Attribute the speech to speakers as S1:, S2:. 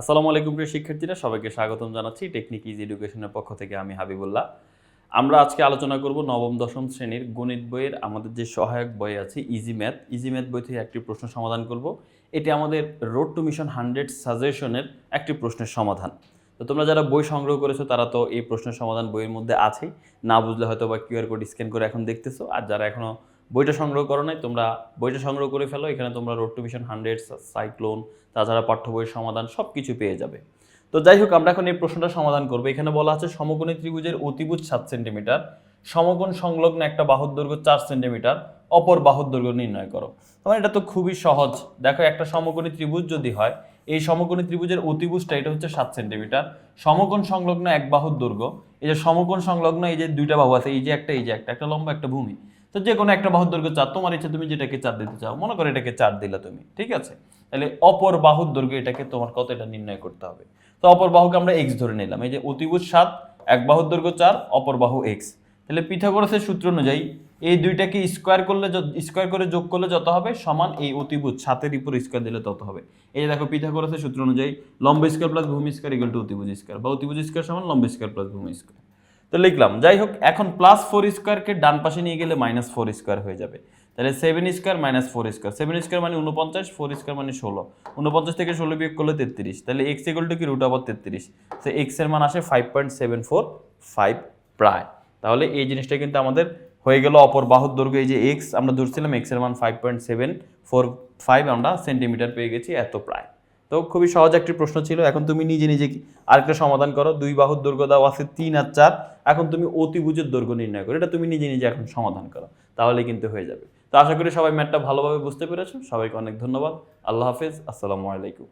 S1: আসসালামু আলাইকুম প্রিয় শিক্ষার্থীরা, সবাইকে স্বাগতম জানাচ্ছি টেকনিক ইজ এডুকেশনের পক্ষ থেকে আমি হাবিবুল্লাহ। আমরা আজকে আলোচনা করব নবম, দশম শ্রেণির গণিত বইয়ের আমাদের যে সহায়ক বই আছে ইজি ম্যাথ ইজি ম্যাথ বই থেকে একটি প্রশ্ন সমাধান করব। এটি আমাদের রোড টু মিশন হান্ড্রেড সাজেশনের একটি প্রশ্নের সমাধান। তো তোমরা যারা বই সংগ্রহ করেছ, তারা তো এই প্রশ্নের সমাধান বইয়ের মধ্যে আছেই। না বুঝলে হয়তো বা কিউআর কোড স্ক্যান করে এখন দেখতেছো। আর যারা এখনও বইটা সংগ্রহ করো নাই, তোমরা বইটা সংগ্রহ করে ফেলো, এখানে তোমরা road to mission hundred cyclone তাছাড়া পাঠ্য বইয়ের সমাধান সব কিছু পেয়ে যাবে। তো যাই হোক, আমরা এখন এই প্রশ্নটা সমাধান করব। এখানে বলা আছে, সমকোণী ত্রিভুজের অতিভুজ সাত সেন্টিমিটার, সমকোণ সংলগ্ন একটা বাহুর দৈর্ঘ্য চার সেন্টিমিটার, অপর বাহুর দৈর্ঘ্য নির্ণয় করো। তোমার এটা তো খুবই সহজ। দেখো, একটা সমকোণী ত্রিভুজ যদি হয়, এই সমকোণী ত্রিভুজের অতিভুজটা এটা হচ্ছে সাত সেন্টিমিটার। সমকোণ সংলগ্ন এক বাহুর দৈর্ঘ্য, এই যে সমকোণ সংলগ্ন এই যে দুইটা বাহু আছে, এই যে একটা, এই যে একটা একটা লম্বা একটা ভূমি। তো যে কোনো একটা বাহুর দৈর্ঘ্য চার, তোমার ইচ্ছে, তুমি যেটাকে চার দিতে চাও, মনে করো এটাকে চার দিলা তুমি, ঠিক আছে? তাহলে অপর বাহুর দৈর্ঘ্য এটাকে তোমার কত এটা নির্ণয় করতে হবে। তো অপর বাহুকে আমরা এক্স ধরে নিলাম, এই যে অতিভুজ সাত, এক বাহুর দৈর্ঘ্য চার, অপর বাহু এক্স তাহলে পিথাগোরাসের সূত্র অনুযায়ী এই দুইটাকে স্কোয়ার করলে স্কোয়ার করে যোগ করলে যত হবে? সমান এই অতিভুজ সাতের উপর স্কোয়ার দিলে তত হবে। এই যে দেখো পিথাগোরাসের সূত্র অনুযায়ী লম্ব স্কোয়ার প্লাস ভূমি স্কোয়ার ইকুয়াল টু অতিভুজ স্কোয়ার বা অতিভুজ স্কোয়ার সমান লম্ব স্কোয়ার প্লাস ভূমি স্কোয়ার তো লিখলাম, যাই হোক, এখন প্লাস ফোর স্কোয়ারকে ডান পাশে নিয়ে গেলে মাইনাস ফোর স্কোয়ার হয়ে যাবে। তাহলে seven square minus four square seven square মানে উনপঞ্চাশ ফোর স্কোয়ার মানে ষোলো। উনপঞ্চাশ থেকে ষোলো বিয়োগ করলে তেত্রিশ, তাহলে এক্স ইকুয়াল টু কি? রুট আবার তেত্রিশ। তো এক্সের মান আসে five point seven four five প্রায় তাহলে এই জিনিসটা কিন্তু আমাদের হয়ে গেল অপর বাহুর দৈর্ঘ্য, এই যে এক্স আমরা ধরছিলাম এক্সের মান five point seven four five আমরা সেন্টিমিটার পেয়ে গেছি এত প্রায় তো খুবই সহজ একটি প্রশ্ন ছিল, এখন তুমি নিজে নিজে আরেকটা সমাধান করো, দুই বাহুর দৈর্ঘ্য দাও আছে তিন আর চার, এখন তুমি অতিভুজের দৈর্ঘ্য নির্ণয় করো, এটা তুমি নিজে নিজে এখন সমাধান করো, তাহলে কিন্তু হয়ে যাবে। তো আশা করি সবাই ম্যাটটা ভালোভাবে বুঝতে পেরেছ, সবাইকে অনেক ধন্যবাদ, আল্লাহ হাফিজ, আসসালামু আলাইকুম।